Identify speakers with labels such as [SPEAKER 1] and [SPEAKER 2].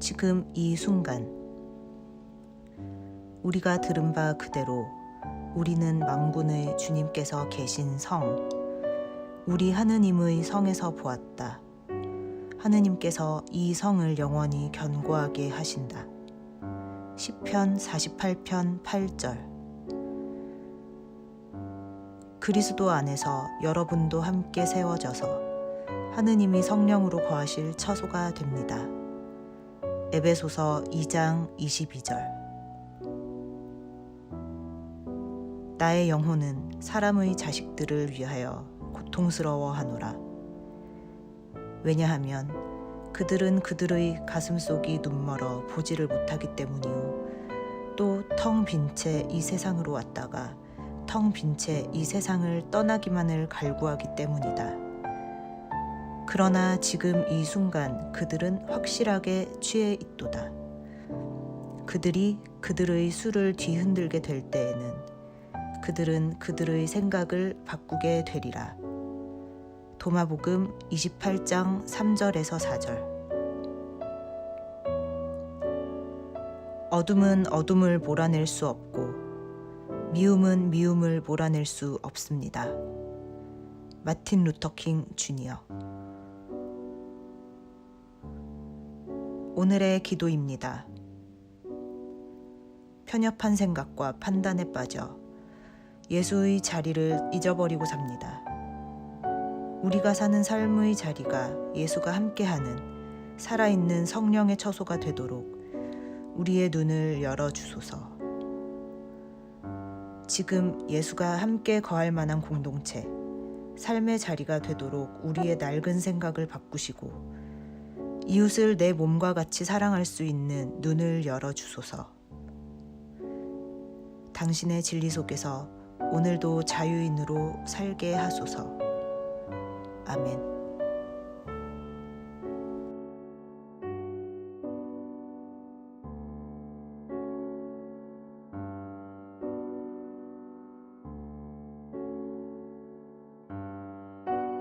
[SPEAKER 1] 지금 이 순간 우리가 들은 바 그대로 우리는 망군의 주님께서 계신 성 우리 하느님의 성에서 보았다. 하느님께서 이 성을 영원히 견고하게 하신다. 시편 48편 8절 그리스도 안에서 여러분도 함께 세워져서 하느님이 성령으로 거하실 처소가 됩니다. 에베소서 2장 22절 나의 영혼은 사람의 자식들을 위하여 고통스러워하노라. 왜냐하면 그들은 그들의 가슴속이 눈멀어 보지를 못하기 때문이요. 또 텅 빈 채 이 세상으로 왔다가 텅 빈 채 이 세상을 떠나기만을 갈구하기 때문이다. 그러나 지금 이 순간 그들은 확실하게 취해 있도다. 그들이 그들의 술을 뒤흔들게 될 때에는 그들은 그들의 생각을 바꾸게 되리라. 도마복음 28장 3절에서 4절. 어둠은 어둠을 몰아낼 수 없고 미움은 미움을 몰아낼 수 없습니다. 마틴 루터킹 주니어 오늘의 기도입니다. 편협한 생각과 판단에 빠져 예수의 자리를 잊어버리고 삽니다. 우리가 사는 삶의 자리가 예수가 함께하는 살아있는 성령의 처소가 되도록 우리의 눈을 열어 주소서. 지금 예수가 함께 거할 만한 공동체, 삶의 자리가 되도록 우리의 낡은 생각을 바꾸시고 이웃을 내 몸과 같이 사랑할 수 있는 눈을 열어 주소서. 당신의 진리 속에서 오늘도 자유인으로 살게 하소서. 아멘.